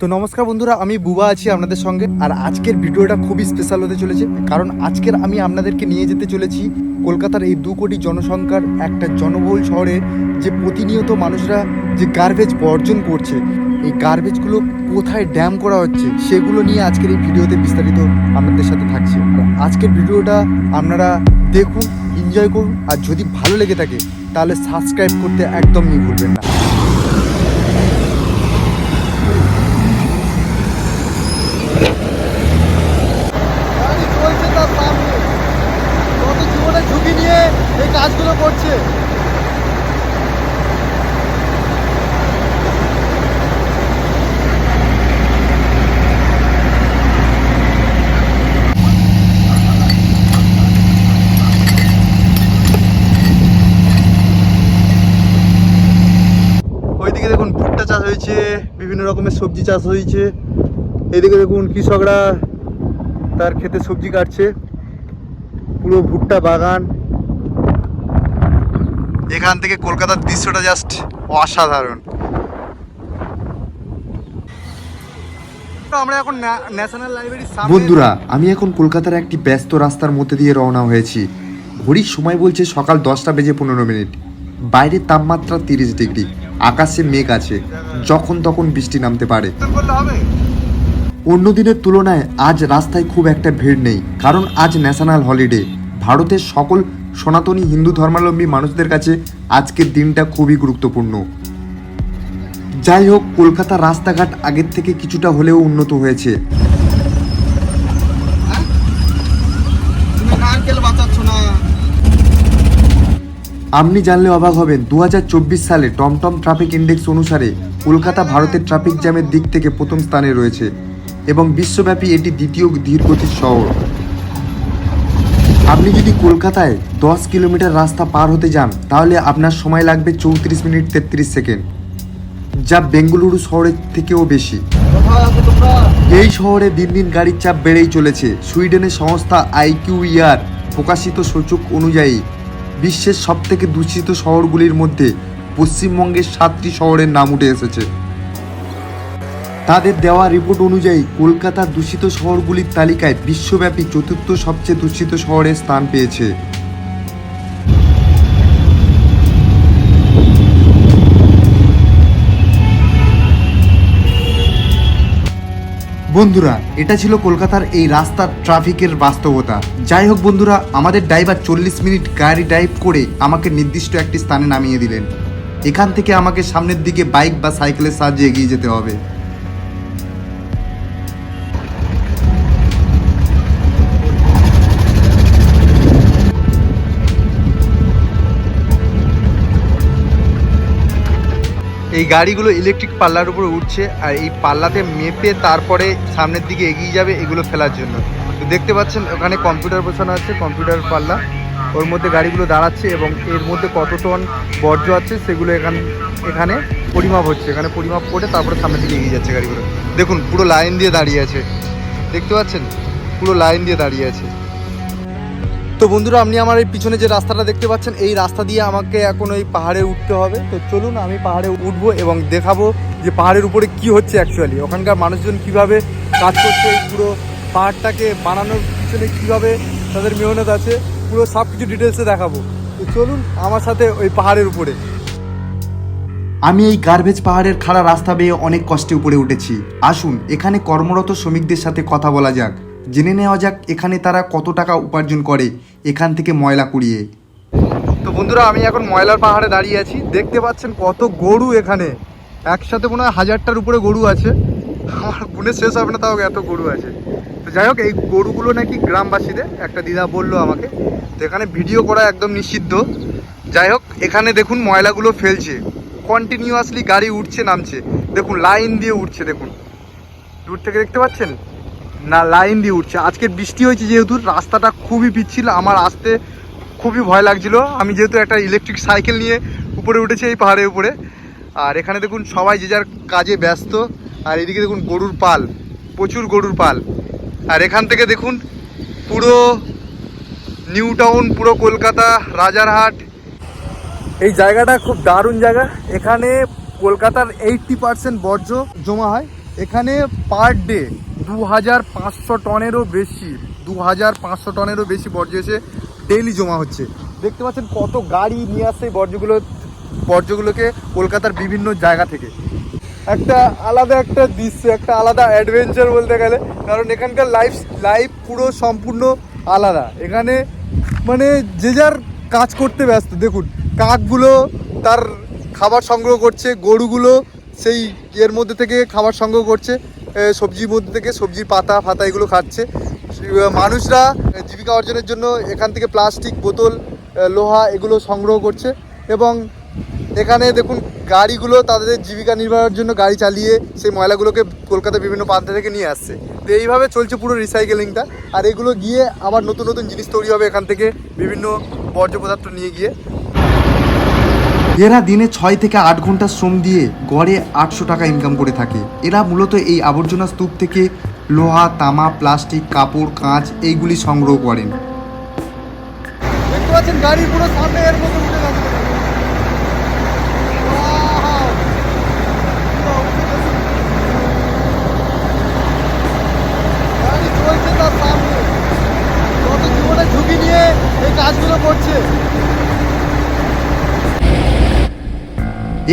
তো নমস্কার বন্ধুরা, আমি বুবা আছি আপনাদের সঙ্গে। আর আজকের ভিডিওটা খুবই স্পেশাল হতে চলেছে, কারণ আজকের আমি আপনাদেরকে নিয়ে যেতে চলেছি কলকাতার এই দু কোটি জনসংখ্যার একটা জনবহুল শহরে, যে প্রতিনিয়ত মানুষরা যে গার্বেজ বর্জন করছে, এই গার্বেজগুলো কোথায় ড্যাম করা হচ্ছে, সেগুলো নিয়ে আজকের এই ভিডিওতে বিস্তারিত আপনাদের সাথে থাকছে। আজকের ভিডিওটা আপনারা দেখুন এনজয় করুন, আর যদি ভালো লেগে থাকে, তাহলে সাবস্ক্রাইব করতে একদমই ভুলবেন না গাড়ি চলছে তার সামনে কত জীবনের ঝুঁকি নিয়ে এই কাজগুলো করছে। ওইদিকে দেখুন ভুট্টা চাষ হয়েছে, বিভিন্ন রকমের সবজি চাষ হয়েছে। এদিকে দেখুন কৃষকরা তার ক্ষেতে সবজি কাটছে। পুরো ভুট্টা বাগান। এখান থেকে কলকাতার দৃশ্যটা জাস্ট অসাধারণ। বন্ধুরা আমি এখন কলকাতার একটি ব্যস্ত রাস্তার মধ্যে দিয়ে রওনা হয়েছি। ঘড়ির সময় বলছে সকাল দশটা বেজে পনেরো মিনিট। বাইরের তাপমাত্রা তিরিশ ডিগ্রি। আকাশে মেঘ আছে। যখন তখন বৃষ্টি নামতে পারে। অন্য দিনের তুলনায় আজ রাস্তায় খুব একটা ভিড় নেই। কারণ আজ ন্যাশনাল হলিডে ভারতের সকল সনাতনী হিন্দু ধর্মাবলম্বী মানুষদের কাছে আজকের দিনটা খুবই গুরুত্বপূর্ণ। যাই হোক কলকাতার রাস্তাঘাট আগের থেকে কিছুটা হলেও উন্নত হয়েছে। আপনি জানলে অবাক হবেন দু হাজার চব্বিশ সালে টমটম ট্রাফিক ইন্ডেক্স অনুসারে কলকাতা ভারতের ট্রাফিক জ্যামের দিক থেকে প্রথম স্থানে রয়েছে এবং বিশ্বব্যাপী এটি দ্বিতীয় ধীরগতির শহর। আপনি যদি কলকাতায় দশ কিলোমিটার রাস্তা পার হতে যান, তাহলে আপনার সময় লাগবে চৌত্রিশ মিনিট তেত্রিশ সেকেন্ড, যা বেঙ্গালুরু শহরের থেকেও বেশি। এই শহরে দিন দিন গাড়ির চাপ বেড়েই চলেছে। সুইডেনের সংস্থা আইকিউইআর প্রকাশিত সূচক অনুযায়ী, বিশ্বের সবথেকে দূষিত শহরগুলির মধ্যে পশ্চিমবঙ্গের সাতটি শহরের নাম উঠে এসেছে। তাদের দেওয়া রিপোর্ট অনুযায়ী কলকাতা দূষিত শহরগুলির তালিকায় বিশ্বব্যাপী চতুর্থ সবচেয়ে দূষিত শহরে স্থান পেয়েছে। বন্ধুরা, এটা ছিল কলকাতার এই রাস্তার ট্রাফিকের বাস্তবতা। যাই হোক বন্ধুরা, আমাদের ড্রাইভার চল্লিশ মিনিট গাড়ি ড্রাইভ করে আমাকে নির্দিষ্ট একটি স্থানে নামিয়ে দিলেন। এখান থেকে আমাকে সামনের দিকে বাইক বা সাইকেলের সাহায্যে এগিয়ে যেতে হবে। এই গাড়িগুলো ইলেকট্রিক পাল্লার উপরে উঠছে আর এই পাল্লাতে মেপে তারপরে সামনের দিকে এগিয়ে যাবে এগুলো ফেলার জন্য। তো দেখতে পাচ্ছেন ওখানে কম্পিউটার বসানো আছে কম্পিউটার পাল্লা। ওর মধ্যে গাড়িগুলো দাঁড়াচ্ছে এবং এর মধ্যে কত টন বর্জ্য আছে সেগুলো এখান, এখানে পরিমাপ হচ্ছে। এখানে পরিমাপ করে তারপরে সামনের দিকে এগিয়ে যাচ্ছে গাড়িগুলো। দেখুন, পুরো লাইন দিয়ে দাঁড়িয়ে আছে। দেখতে পাচ্ছেন? পুরো লাইন দিয়ে দাঁড়িয়ে আছে। তো বন্ধুরা, আপনি আমার এই পিছনে যে রাস্তাটা দেখতে পাচ্ছেন, এই রাস্তা দিয়ে আমাকে এখন ওই পাহাড়ে উঠতে হবে। তো চলুন, আমি পাহাড়ে উঠবো এবং দেখাবো যে পাহাড়ের উপরে কি হচ্ছে অ্যাকচুয়ালি ওখানকার মানুষজন কীভাবে কাজ করছে, এই পুরো পাহাড়টাকে বানানোর পিছনে কীভাবে তাদের মেহনত আছে, পুরো সব কিছু ডিটেলসে দেখাবো। তো চলুন, আমার সাথে ওই পাহাড়ের উপরে। আমি এই গার্বেজ পাহাড়ের খাড়া রাস্তা বেয়ে অনেক কষ্টে উপরে উঠেছি। আসুন, এখানে কর্মরত শ্রমিকদের সাথে কথা বলা যাক। জেনে নেওয়া যাক এখানে তারা কত টাকা উপার্জন করে, এখান থেকে ময়লা কুড়িয়ে। তো বন্ধুরা, আমি এখন ময়লার পাহাড়ে দাঁড়িয়ে আছি। দেখতে পাচ্ছেন কত গরু এখানে। একসাথে মনে হয় হাজারটার উপরে গরু আছে। আমার গুণে শেষ হবে না, তাও এত গরু আছে। তো যাই হোক, এই গরুগুলো নাকি গ্রামবাসীদের, একটা দিদা বলল আমাকে। তো এখানে ভিডিও করা একদম নিষিদ্ধ। যাই হোক, এখানে দেখুন ময়লাগুলো ফেলছে। কন্টিনিউয়াসলি গাড়ি উঠছে, নামছে। দেখুন, লাইন দিয়ে উঠছে, দেখুন। দূর থেকে দেখতে পাচ্ছেন? না, লাইন দিয়ে উঠছে। আজকে বৃষ্টি হয়েছে যেহেতু, রাস্তাটা খুবই পিচ্ছিল আমার আসতে খুবই ভয় লাগছিল। আমি যেহেতু একটা ইলেকট্রিক সাইকেল নিয়ে উপরে উঠেছি এই পাহাড়ের উপরে। আর এখানে দেখুন, সবাই যে যার কাজে ব্যস্ত। আর এদিকে দেখুন, গরুর পাল, প্রচুর গরুর পাল। আর এখান থেকে দেখুন, পুরো নিউ টাউন পুরো কলকাতা, রাজারহাট। এই জায়গাটা খুব দারুণ জায়গা। এখানে কলকাতার এইটটি পার্সেন্ট বর্জ্য জমা হয়। এখানে পার ডে দু হাজার পাঁচশো টনেরও বেশি দু হাজার পাঁচশো টনেরও বেশি বর্জ্য এসে ডেইলি জমা হচ্ছে। দেখতে পাচ্ছেন কত গাড়ি নিয়ে আসছে বর্জ্যগুলো, বর্জ্যগুলোকে কলকাতার বিভিন্ন জায়গা থেকে। একটা আলাদা একটা দৃশ্য, একটা আলাদা অ্যাডভেঞ্চার বলতে গেলে, কারণ এখানকার লাইফ লাইফ পুরো সম্পূর্ণ আলাদা। এখানে মানে যে যার কাজ করতে ব্যস্ত। দেখুন, কাকগুলো তার খাবার সংগ্রহ করছে, গরুগুলো সেই এর মধ্যে থেকে খাবার সংগ্রহ করছে। সবজির মধ্যে থেকে সবজির পাতা, ফাতা এগুলো খাচ্ছে। মানুষরা জীবিকা অর্জনের জন্য এখান থেকে প্লাস্টিক বোতল লোহা এগুলো সংগ্রহ করছে এবং এখানে দেখুন গাড়িগুলো তাদের জীবিকা নির্বাহের জন্য গাড়ি চালিয়ে সেই ময়লাগুলোকে কলকাতার বিভিন্ন প্রান্ত থেকে নিয়ে আসছে। তো এইভাবে চলছে পুরো রিসাইকেলিংটা আর এগুলো গিয়ে আবার নতুন নতুন জিনিস তৈরি হবে এখান থেকে বিভিন্ন বর্জ্য পদার্থ নিয়ে গিয়ে। এরা দিনে ছয় থেকে আট ঘণ্টা শ্রম দিয়ে গড়ে আটশো টাকা ইনকাম করে থাকে। এরা মূলত এই আবর্জনা স্তূপ থেকে লোহা, তামা, প্লাস্টিক, কাপড়, কাঁচ এইগুলি সংগ্রহ করেন। ঝুঁকি নিয়ে এই কাজগুলো করছে।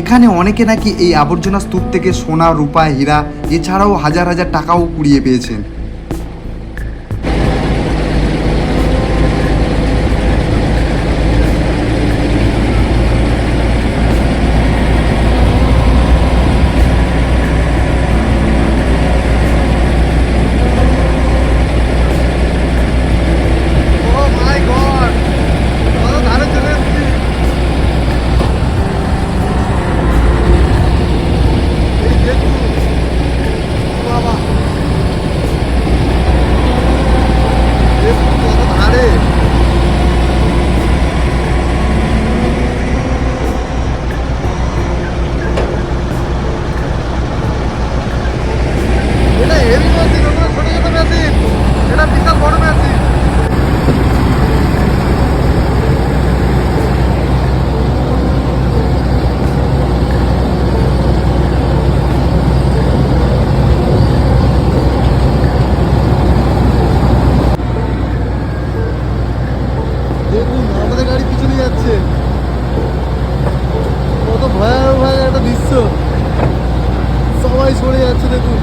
এখানে অনেকে নাকি এই আবর্জনা স্তূপ থেকে সোনা, রূপা, হীরা, এছাড়াও হাজার হাজার টাকাও কুড়িয়ে পেয়েছেন ও মাই গড কত ধারে চলে এসেছি এই দেখুন বাবা দেখুন কত ধারে এটা হেভি মেশিন ওগুলো ছোট ছোট মেশিন এটা বিশাল বড় মেশিন দেখুন আমাদের গাড়ি পিছনে যাচ্ছে কত ভয়াবহ ভয়াবহ একটা দৃশ্য সবাই সরে যাচ্ছে দেখুন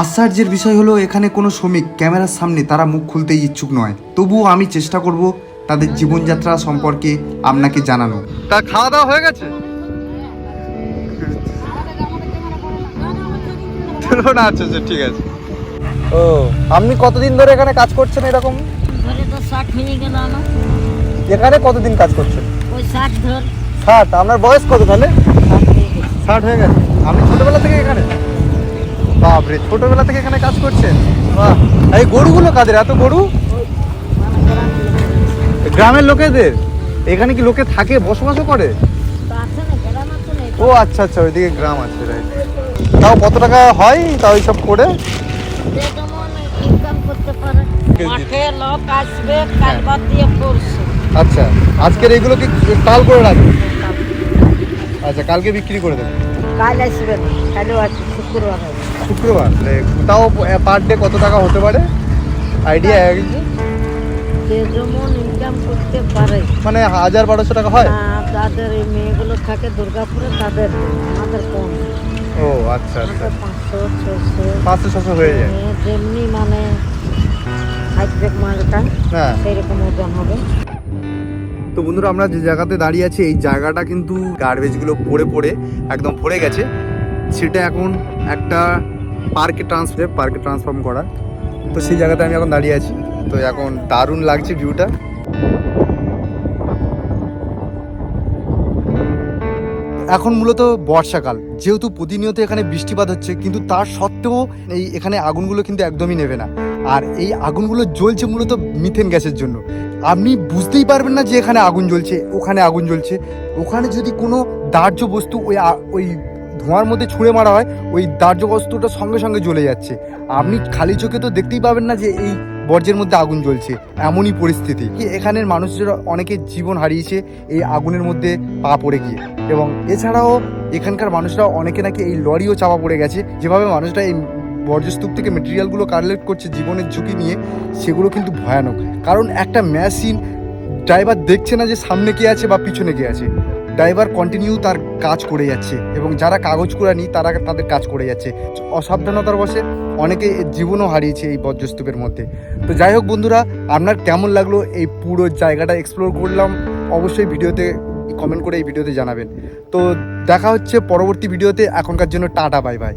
আশ্চর্যের বিষয় হলো এখানে কোনো শ্রমিক ক্যামেরার সামনে তারা মুখ খুলতেই ইচ্ছুক নয়। তবুও আমি চেষ্টা করব তাদের জীবনযাত্রা সম্পর্কে আপনাকে জানানো। তা খাওয়া দাওয়া হয়ে গেছে? না আচ্ছা আচ্ছা ঠিক আছে। ও আপনি কতদিন ধরে এখানে কাজ করছেন এরকম? ধরে তো ষাট হয়ে গেল আমার এখানে কতদিন কাজ করছেন? ওই ষাট আপনার বয়স কত তাহলে? হয়ে ষাট হয়ে গেছে। আপনি ছোটবেলা থেকে এখানে। বাপরে ছোটবেলা থেকে এখানে কাজ করছেন? বাহ। এই গরুগুলো কাদের? এত গরু? গ্রামের লোকেদের? এখানে কি লোকে থাকে বসবাসও করে? ও আচ্ছা আচ্ছা ওইদিকে গ্রাম আছে রাইট তাও কত টাকা হয় তাও এইসব করে? আচ্ছা আজকের এইগুলো কি কাল করে রাখবে আচ্ছা কালকে বিক্রি করে দেবে কাল আসবে কালও আছে শুক্রবার শুক্রবার। তাহলে তাও পার ডে কত টাকা হতে পারে? আইডিয়া যে? যেমন ইনকাম করতে পারে। মানে হাজার বারোশো টাকা হয়? যাদের এই মেয়েগুলো থাকে দুর্গাপুরে তাদের আমাদের কম। ও আচ্ছা আচ্ছা। পাঁচশো ছশো হয়ে যায়। যেমনি মানে থাকবে মালটা হ্যাঁ। সেই রকম ওজন হবে। তো বন্ধুরা আমরা যে জায়গাতে দাঁড়িয়ে আছি এই জায়গাটা কিন্তু গার্বেজগুলো পড়ে পড়ে একদম ভরে গেছে। সেটা এখন একটা পার্কে ট্রান্সফার পার্কে ট্রান্সফর্ম করা। তো সেই জায়গাতে আমি এখন দাঁড়িয়ে আছি। তো এখন দারুণ লাগছে ভিউটা। এখন মূলত বর্ষাকাল। যেহেতু প্রতিনিয়ত এখানে বৃষ্টিপাত হচ্ছে, কিন্তু তার সত্ত্বেও এই এখানে আগুনগুলো কিন্তু একদমই নেবে না। আর এই আগুনগুলো জ্বলছে মূলত মিথেন গ্যাসের জন্য। আপনি বুঝতেই পারবেন না যে এখানে আগুন জ্বলছে, ওখানে আগুন জ্বলছে। ওখানে যদি কোনো দাহ্য বস্তু ওই ওই ধোঁয়ার মধ্যে ছুঁড়ে মারা হয়, ওই দাহ্য বস্তুটা সঙ্গে সঙ্গে জ্বলে যাচ্ছে। আপনি খালি চোখে তো দেখতেই পাবেন না যে এই বর্জ্যের মধ্যে আগুন জ্বলছে, এমনই পরিস্থিতি। কি এখানের মানুষরা অনেকে জীবন হারিয়েছে, এই আগুনের মধ্যে পা পড়ে গিয়ে। এবং এছাড়াও এখানকার মানুষরা অনেকে নাকি এই লরিও চাপা পড়ে গেছে। যেভাবে মানুষরা এই বর্জ্যস্তূপ থেকে মেটেরিয়ালগুলো কালেক্ট করছে জীবনের ঝুঁকি নিয়ে, সেগুলো কিন্তু ভয়ানক। কারণ একটা মেশিন ড্রাইভার দেখছে না যে সামনে কে আছে বা পিছনে কে আছে। ড্রাইভার কন্টিনিউ তার কাজ করে যাচ্ছে এবং যারা কাগজ কুড়ানি তারা তাদের কাজ করে যাচ্ছে। অসাবধানতার বসে অনেকে জীবনও হারিয়েছে এই বজ্রস্তূপের মধ্যে। তো যাই হোক বন্ধুরা, আপনার কেমন লাগল এই পুরো জায়গাটা এক্সপ্লোর করলাম, অবশ্যই ভিডিওতে কমেন্ট করে এই ভিডিওতে জানাবেন। তো দেখা হচ্ছে পরবর্তী ভিডিওতে, এখনকার জন্য টাটা বাই বাই